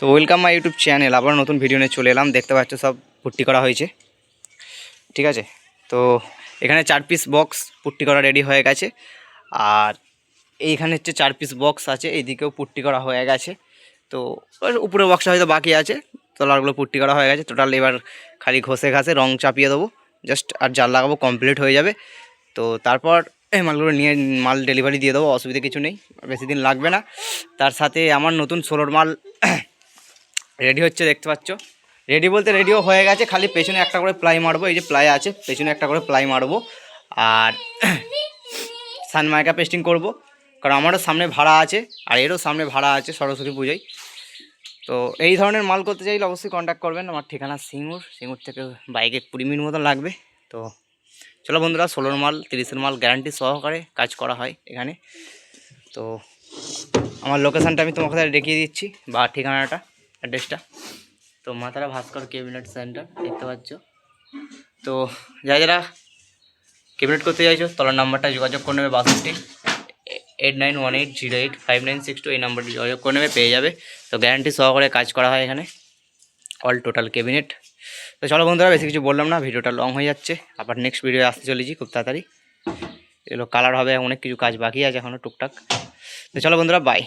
তো welcome my YouTube channel আবার নতুন ভিডিও নিয়ে চলে এলাম। দেখতে পাচ্ছ সব পুট্টি করা হয়েছে। ঠিক আছে? তো এখানে চার পিস বক্স পুট্টি করা রেডি হয়ে গেছে। আর এইখানে হচ্ছে চার পিস বক্স আছে, এইদিকেও পুট্টি করা হয়ে গেছে। তো উপরে বক্সটা হয়তো বাকি আছে। তলারগুলো পুট্টি করা হয়ে গেছে। টোটাল এবার খালি ঘষে ঘাসে রং চাপিয়ে দেবো। জাস্ট আর জাল লাগাবো কমপ্লিট হয়ে যাবে। তো তারপর এই মালগুলো নিয়ে মাল ডেলিভারি দিয়ে দেবো, অসুবিধা কিছু নেই। বেশি দিন লাগবে না। তার সাথে আমার নতুন ষোলোর মাল রেডি হচ্ছে, দেখতে পাচ্ছ? রেডি বলতে রেডিও হয়ে গেছে, খালি পেছনে একটা করে প্লাই মারবো, এই যে প্লাই আছে, পেছনে একটা করে প্লাই মারবো। আর সানমাইকা পেস্টিং করব, কারণ আমারও সামনে ভাড়া আছে, আর এরও সামনে ভাড়া আছে সরস্বতী পুজোয়। তো এই ধরনের মাল করতে চাইলে অবশ্যই কন্ট্যাক্ট করবেন, আমার ঠিকানা সিঙ্গুর সিঙ্গুর থেকে বাইকে কুড়ি মিনিট মতো লাগবে। তো চলো বন্ধুরা, ষোলোর মাল, তিরিশের মাল গ্যারান্টি সহকারে কাজ করা হয় এখানে। তো আমার লোকেশানটা আমি তোমাকে দেখিয়ে দিচ্ছি, বা ঠিকানাটা। অ্যাড্রেসটা। তো মাতারা ভাস্কর কেবিনেট সেন্টার দেখতে পাচ্ছ। তো যারা যারা কেবিনেট করতে চাইছো তলার নাম্বারটা যোগাযোগ করে নেবে বাষট্টি eight nine one eight zero eight five nine six two এই নাম্বারটি যোগাযোগ করে নেবে, পেয়ে যাবে। তো গ্যারান্টি সহকারে কাজ করা হয় এখানে। অল টোটাল কেবিনেট তো চলো বন্ধুরা, বেশি কিছু বললাম না, ভিডিওটা লং হয়ে যাচ্ছে। আবার নেক্সট ভিডিও আসতে চলেছি খুব তাড়াতাড়ি। এগুলো কালার হবে, অনেক কিছু কাজ বাকি আছে এখনও টুকটাক। তো চলো বন্ধুরা বাই